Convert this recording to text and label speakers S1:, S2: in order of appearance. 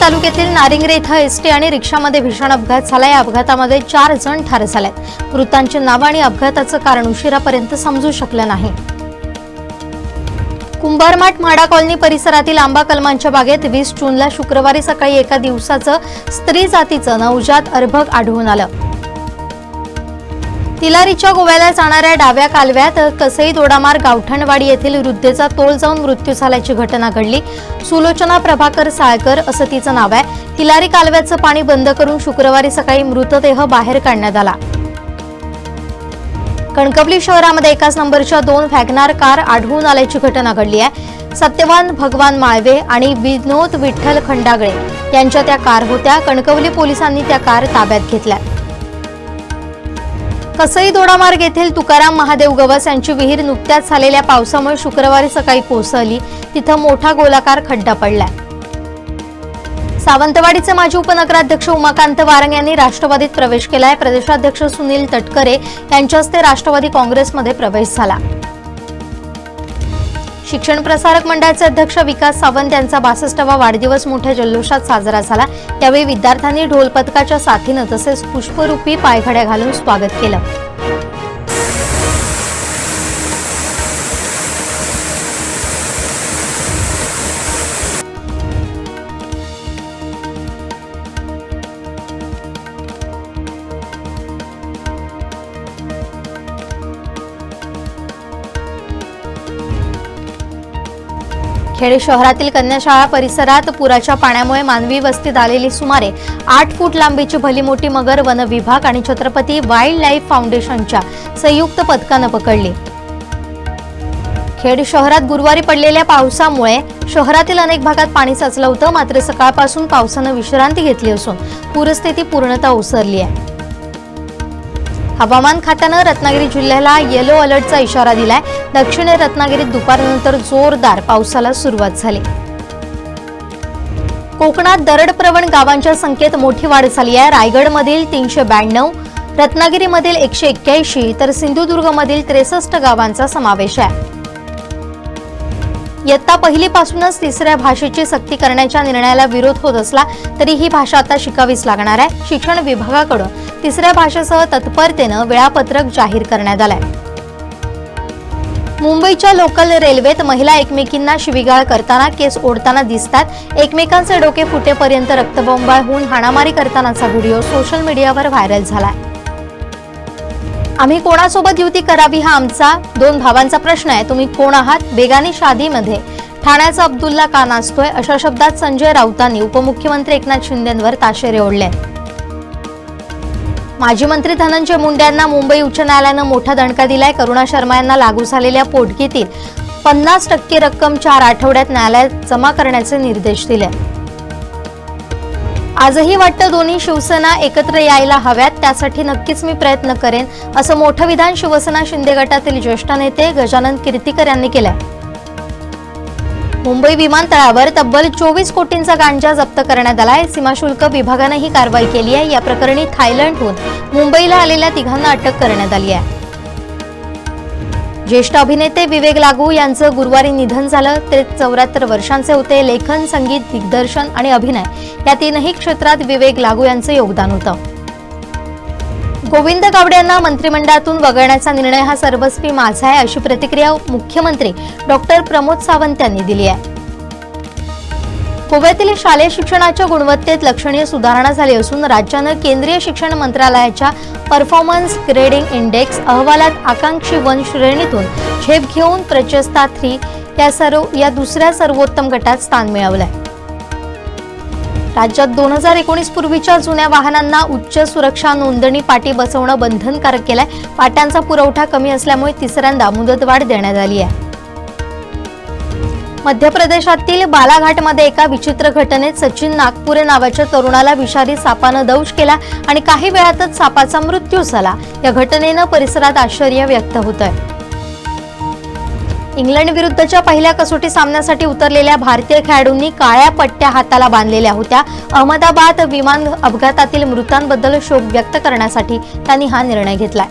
S1: तालुक्यातील नारिंगरे इथं एसटी आणि रिक्षामध्ये भीषण अपघात झाला या अपघातामध्ये चार जण ठार झालेत. मृतांची नावं आणि अपघाताचं कारण उशिरापर्यंत समजू शकलं नाही. कुंभारमाठ म्हाडा कॉलनी परिसरातील आंबा कलमांच्या बागेत वीस जूनला शुक्रवारी सकाळी एका दिवसाचं स्त्री जातीचं नवजात अर्भक आढळून आलं. तिलारीच्या गोव्याला जाणाऱ्या डाव्या कालव्यात कसई दोडामार गावठणवाडी येथील वृद्धेचा तोल जाऊन मृत्यू झाल्याची घटना घडली. सुलोचना प्रभाकर साळकर असं तिचं नाव आहे. तिलारी कालव्याचं पाणी बंद करून शुक्रवारी सकाळी मृतदेह बाहेर काढण्यात आला. कणकवली शहरामध्ये एकाच नंबरच्या दोन व्हॅगनार कार आढळून आल्याची घटना घडली आहे. सत्यवान भगवान माळवे आणि विनोद विठ्ठल खंडागळे यांच्या त्या कार होत्या. कणकवली पोलिसांनी त्या कार ताब्यात घेतल्या. कसई दोडामार्ग येथील तुकाराम महादेव गवस यांची विहीर नुकत्याच झालेल्या पावसामुळे शुक्रवारी सकाळी कोसळली. तिथं मोठा गोलाकार खड्डा पडलाय. सावंतवाडीचे माजी उपनगराध्यक्ष उमाकांत वारंग यांनी राष्ट्रवादीत प्रवेश केलाय. प्रदेशाध्यक्ष सुनील तटकरे यांच्या हस्ते राष्ट्रवादी काँग्रेसमध्ये प्रवेश झाला. शिक्षण प्रसारक मंडळाचे अध्यक्ष विकास सावंत यांचा बासष्टावा वाढदिवस मोठ्या जल्लोषात साजरा झाला. त्यावेळी विद्यार्थ्यांनी ढोलपथकाच्या साथीनं तसेच पुष्परूपी पायघड्या घालून स्वागत केलं. खेड शहरातील कन्याशाळा परिसरात पुराच्या पाण्यामुळे मानवी वस्तीत आलेली सुमारे आठ फूट लांबीची भली मोठी मगर वन विभाग आणि छत्रपती वाईल्ड लाईफ फाउंडेशनच्या संयुक्त पथकानं पकडली. खेड शहरात गुरुवारी पडलेल्या पावसामुळे शहरातील अनेक भागात पाणी साचलं होतं मात्र सकाळपासून पावसानं विश्रांती घेतली असून पूरस्थिती पूर्णतः ओसरली आहे. हवामान खात्यानं रत्नागिरी जिल्ह्याला येलो अलर्टचा इशारा दिलाय. दक्षिण रत्नागिरीत दुपारनंतर जोरदार पावसाला सुरुवात झाली. कोकणात दरडप्रवण गावांच्या संख्येत मोठी वाढ झाली आहे. रायगडमधील तीनशे ब्याण्णव रत्नागिरीमधील एकशे एक्क्याऐंशी तर सिंधुदुर्गमधील त्रेसष्ट गावांचा समावेश आहे. इयत्ता पहिलीपासूनच तिसऱ्या भाषेची सक्ती करण्याच्या निर्णयाला विरोध होत असला तरी ही भाषा आता शिकावीच लागणार आहे. शिक्षण विभागाकडून तिसऱ्या भाषेसह तत्परतेनं वेळापत्रक जाहीर करण्यात आलंय. मुंबईच्या लोकल रेल्वेत महिला एकमेकींना शिवीगाळ करताना केस ओढताना दिसतात. एकमेकांचे डोके फुटेपर्यंत रक्तबोंबाळ होऊन हाणामारी करतानाचा व्हिडिओ सोशल मीडियावर व्हायरल झालाय. आम्ही कोणासोबत युती करावी हा आमचा दोन भावांचा प्रश्न आहे. तुम्ही कोण आहात? बेगानी शादीमध्ये. ठाण्याचा अब्दुल्ला का नाचतोय अशा शब्दात संजय राऊतांनी उपमुख्यमंत्री एकनाथ शिंदेंवर ताशेरे ओढले. माजी मंत्री धनंजय मुंडे यांना मुंबई उच्च न्यायालयानं मोठा दणका दिलाय. करुणा शर्मा यांना लागू झालेल्या पोटगीतील पन्नास टक्के रक्कम चार आठवड्यात न्यायालयात जमा करण्याचे निर्देश दिले. आजही वाटतं दोन्ही शिवसेना एकत्र यायला हव्यात. त्यासाठी नक्कीच मी प्रयत्न करेन असं मोठं विधान शिवसेना शिंदे गटातील ज्येष्ठ नेते गजानन कीर्तीकर यांनी केलंय. मुंबई विमानतळावर तब्बल चोवीस कोटींचा गांजा जप्त करण्यात आलाय. सीमाशुल्क विभागानं ही कारवाई केली आहे. या प्रकरणी थायलंडहून मुंबईला आलेल्या तिघांना अटक करण्यात आली आहे. ज्येष्ठ अभिनेते विवेक लागू यांचं गुरुवारी निधन झालं. ते चौऱ्याहत्तर वर्षांचे होते. लेखन संगीत दिग्दर्शन आणि अभिनय या तीनही क्षेत्रात विवेक लागू यांचं योगदान होतं. गोविंद गावडे यांना मंत्रिमंडळातून वगळण्याचा निर्णय हा सर्वस्वी माझा आहे अशी प्रतिक्रिया मुख्यमंत्री डॉक्टर प्रमोद सावंत यांनी दिली आहे. गोव्यातील शालेय शिक्षणाच्या गुणवत्तेत लक्षणीय सुधारणा झाली असून राज्यानं केंद्रीय शिक्षण मंत्रालयाच्या परफॉर्मन्स ग्रेडिंग इंडेक्स अहवालात आकांक्षी वन श्रेणीतून झेप घेऊन प्रचस्ता थ्री या सर्व या दुसऱ्या सर्वोत्तम गटात स्थान मिळवलं आहे राज्यात दोन हजार एकोणीस पूर्वीच्या जुन्या वाहनांना उच्च सुरक्षा नोंदणी पाटी बसवणं बंधनकारक केलंय. पाट्यांचा पुरवठा कमी असल्यामुळे तिसऱ्यांदा मुदतवाढ देण्यात आली आहे. मध्य प्रदेशातील बालाघाटमध्ये एका विचित्र घटनेत सचिन नागपुरे नावाच्या तरुणाला विषारी सापानं दंश केला आणि काही वेळातच सापाचा मृत्यू झाला. या घटनेनं परिसरात आश्चर्य व्यक्त होत आहे इंग्लंड विरुद्धच्या पहिल्या कसोटी सामन्यासाठी उतरलेल्या भारतीय खेळाडूंनी काळ्या पट्ट्या हाताला बांधलेल्या होत्या. अहमदाबाद विमान अपघातातील मृतांबद्दल शोक व्यक्त करण्यासाठी त्यांनी हा निर्णय घेतलाय.